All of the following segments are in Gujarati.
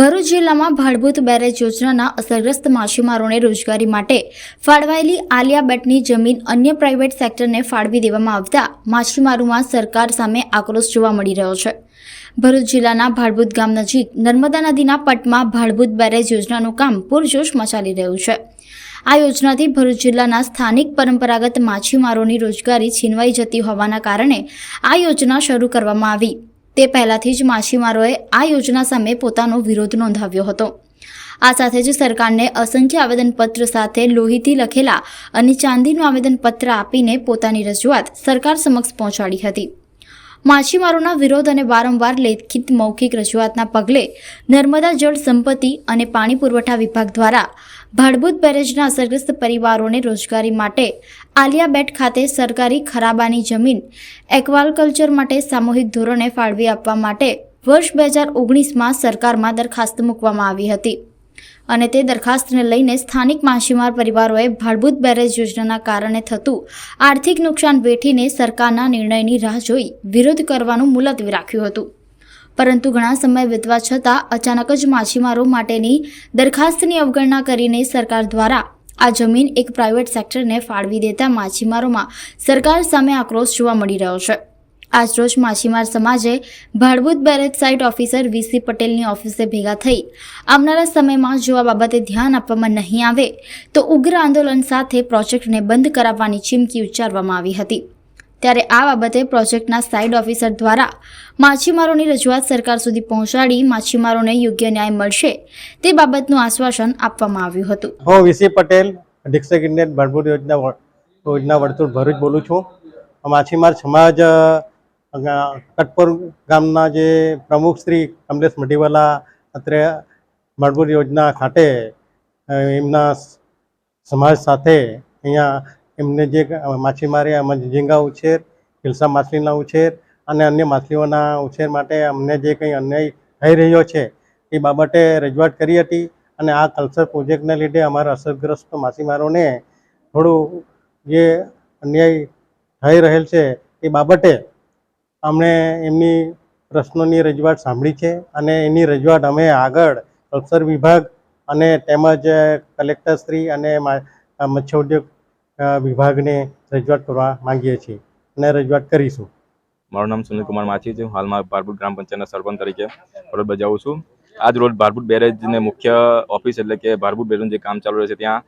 ભરૂચ જિલ્લામાં ભાડભૂત બેરેજ યોજનાના અસરગ્રસ્ત માછીમારોને રોજગારી માટે ફાળવાયેલી આલિયા બેટની જમીન અન્ય પ્રાઇવેટ સેક્ટરને ફાળવી દેવામાં આવતા માછીમારોમાં સરકાર સામે આક્રોશ જોવા મળી રહ્યો છે. ભરૂચ જિલ્લાના ભાડભૂત ગામ નજીક નર્મદા નદીના પટમાં ભાડભૂત બેરેજ યોજનાનું કામ પૂરજોશ મચાલી રહ્યું છે. આ યોજનાથી ભરૂચ જિલ્લાના સ્થાનિક પરંપરાગત માછીમારોની રોજગારી છીનવાઈ જતી હોવાના કારણે આ યોજના શરૂ કરવામાં આવી. તે પહેલાથી જ માછીમારોએ આ યોજના સામે પોતાનો વિરોધ નોંધાવ્યો હતો. આ સાથે જ સરકારને અસંખ્ય આવેદનપત્ર સાથે લોહીથી લખેલા અને ચાંદીનું આવેદનપત્ર આપીને પોતાની રજૂઆત સરકાર સમક્ષ પહોંચાડી હતી. માછીમારોના વિરોધ અને વારંવાર લેખિત મૌખિક રજૂઆતના પગલે નર્મદા જળ સંપત્તિ અને પાણી પુરવઠા વિભાગ દ્વારા ભાડભૂત બેરેજના અસરગ્રસ્ત પરિવારોને રોજગારી માટે આલિયા બેટ ખાતે સરકારી ખરાબાની જમીન એક્વાકલ્ચર માટે સામૂહિક ધોરણે ફાળવી આપવા માટે વર્ષ બે હજાર ઓગણીસમાં સરકારમાં દરખાસ્ત મૂકવામાં આવી હતી. અને તે દરખાસ્તને લઈને સ્થાનિક માછીમાર પરિવારોએ ભાડભૂત બેરેજ યોજનાના કારણે થતું આર્થિક નુકસાન વેઠીને સરકારના નિર્ણયની રાહ જોઈ વિરોધ કરવાનું મુલતવી રાખ્યું હતું. પરંતુ ઘણા સમય વીતવા છતાં અચાનક જ માછીમારો માટેની દરખાસ્તની અવગણના કરીને સરકાર દ્વારા આ જમીન એક પ્રાઇવેટ સેક્ટરને ફાળવી દેતા માછીમારોમાં સરકાર સામે આક્રોશ જોવા મળી રહ્યો છે. આજરોજ માછીમાર સમાજે Bhadbhut barrage site officer V C પટેલની ઓફિસે ભેગા થઈ. આવનારા સમયમાં જો આ બાબતે ધ્યાન આપવામાં નહીં આવે, તો ઉગ્ર આંદોલન સાથે પ્રોજેક્ટને બંધ કરાવવાની ચીમકી ઉચ્ચારવામાં આવી હતી. ત્યારે આ બાબતે પ્રોજેક્ટના સાઇડ ઓફિસર દ્વારા માછીમારોની રજૂઆત સરકાર સુધી પહોંચાડી માછીમારોને યોગ્ય ન્યાય મળશે તે બાબતનું આશ્વાસન આપવામાં આવ્યું હતું. હું વીસી પટેલ, અધિક્ષક ઇન્ડિયન ભરપૂર યોજના યોજના વર્તુળ ભરૂચ બોલું છું. માછીમાર સમાજ કટપુર ગામના જે પ્રમુખ શ્રી કમલેશ મઢીવાલા અત્રે મળભૂર યોજના ખાતે એમના સમાજ સાથે અહીંયા એમને જે માછીમારી એમાં ઝીંગા ઉછેર હિલસા માછલીના ઉછેર અને અન્ય માછલીઓના ઉછેર માટે અમને જે કંઈ અન્યાય થઈ રહ્યો છે એ બાબતે રજૂઆત કરી હતી અને આ કલ્ચર પ્રોજેક્ટને લીધે અમારા અસરગ્રસ્ત માછીમારોને થોડું જે અન્યાય થઈ રહેલ છે એ બાબતે અમને એમની પ્રશ્નોની રજૂઆત સાંભળી છે અને એની રજૂઆત અમે આગળ કલ્ચર વિભાગ અને તેમજ કલેક્ટરશ્રી અને મત્સ્ય ઉદ્યોગ વિભાગને રજૂઆત કરવા માંગીએ છીએ અને રજૂઆત કરીશું. મારું નામ સુનિલ કુમાર માછી છે. હું હાલમાં ભારપુર ગ્રામ પંચાયતના સરપંચ તરીકે ફરજ બજાવું છું. આજ રોજ ભારપુર બેરેજને મુખ્ય ઓફિસ એટલે કે ભારપુર બેરેજનું જે કામ ચાલુ રહે છે ત્યાં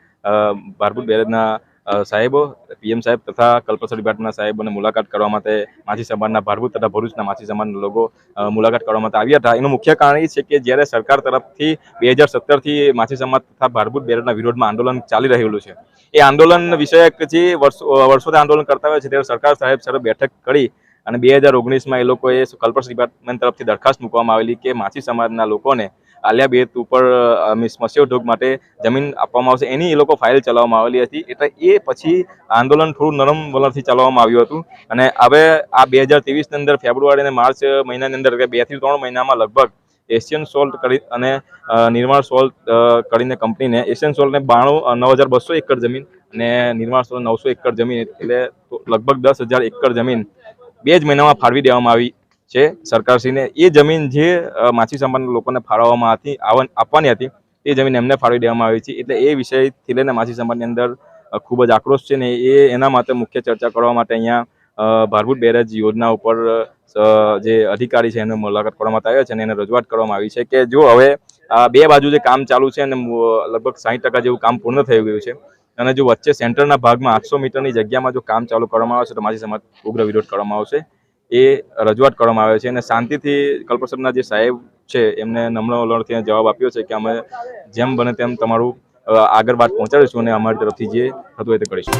ભારપુર બેરેજના સાહેબો, પીએમ સાહેબ તથા કલ્પસર ડિપાર્ટમેન્ટના સાહેબોને મુલાકાત કરવા માટે માછી સમાજના ભારભૂત તથા ભરૂચના માછી સમાજના લોકો મુલાકાત કરવા માટે આવ્યા હતા. એનું મુખ્ય કારણ એ છે કે જ્યારે સરકાર તરફથી બે હજાર સત્તરથી માછી સમાજ તથા ભારભૂત બેરેજના વિરોધમાં આંદોલન ચાલી રહેલું છે. એ આંદોલન વિષયક જે વર્ષો વર્ષોથી આંદોલન કરતા હોય છે ત્યારે સરકાર સાહેબ સર બેઠક કરી અને બે હજાર ઓગણીસમાં એ લોકોએ કલ્પસ ડિપાર્ટમેન્ટ તરફથી દરખાસ્ત મૂકવામાં આવેલી કે માછી સમાજના લોકોને આલિયા બેત ઉપર મિસ ઉદ્યોગ માટે જમીન આપવામાં આવશે. એની એ લોકો ફાઇલ ચલાવવામાં આવેલી હતી. એટલે એ પછી આંદોલન થોડું નરમ વલણથી ચલાવવામાં આવ્યું હતું. અને હવે આ બે હજાર ત્રેવીસની અંદર ફેબ્રુઆરી અને માર્ચ મહિનાની અંદર કે બેથી ત્રણ મહિનામાં લગભગ એશિયન સોલ્ટ કરી અને નિર્માણ સોલ્ટ કરીને કંપનીને એશિયન સોલ્ટને બાણું નવ હજાર બસો એકર જમીન અને નિર્માણ સોલ્ટ નવસો એકર જમીન, એટલે લગભગ દસ હજાર એકર જમીન બે જ મહિનામાં ફાળવી દેવામાં આવી. છે સરકારશ્રીને એ જમીન જે માછી સંપન્ન લોકોને ફાળવવામાં હતી આપવાની હતી એ જમીન એમને ફાળવી દેવામાં આવી છે. એટલે એ વિષયથી લઈને માછી સંપન્નની અંદર ખૂબ જ આક્રોશ છે ને એ એના માટે મુખ્ય ચર્ચા કરવા માટે અહીંયા ભારભૂત બેરેજ યોજના ઉપર જે અધિકારી છે એને મુલાકાત કરવામાં આવ્યા છે અને એને રજૂઆત કરવામાં આવી છે કે જો હવે આ બે બાજુ જે કામ ચાલુ છે અને લગભગ સાહીઠ ટકા જેવું કામ પૂર્ણ થઈ ગયું છે અને જો વચ્ચે સેન્ટરના ભાગમાં આઠસો મીટરની જગ્યામાં જો કામ ચાલુ કરવામાં આવે છે તો માછી સમાજ ઉગ્ર વિરોધ કરવામાં આવશે. એ રજૂઆત કરવામાં આવે છે અને શાંતિથી કલ્પસરના જે સાહેબ છે, એમને નમ્ર વલણથી જવાબ આપ્યો છે કે અમે જેમ બને તેમ તમારું આગળ વાત પહોંચાડીશું અને અમારી તરફથી જે થતું હોય તે કરીશું.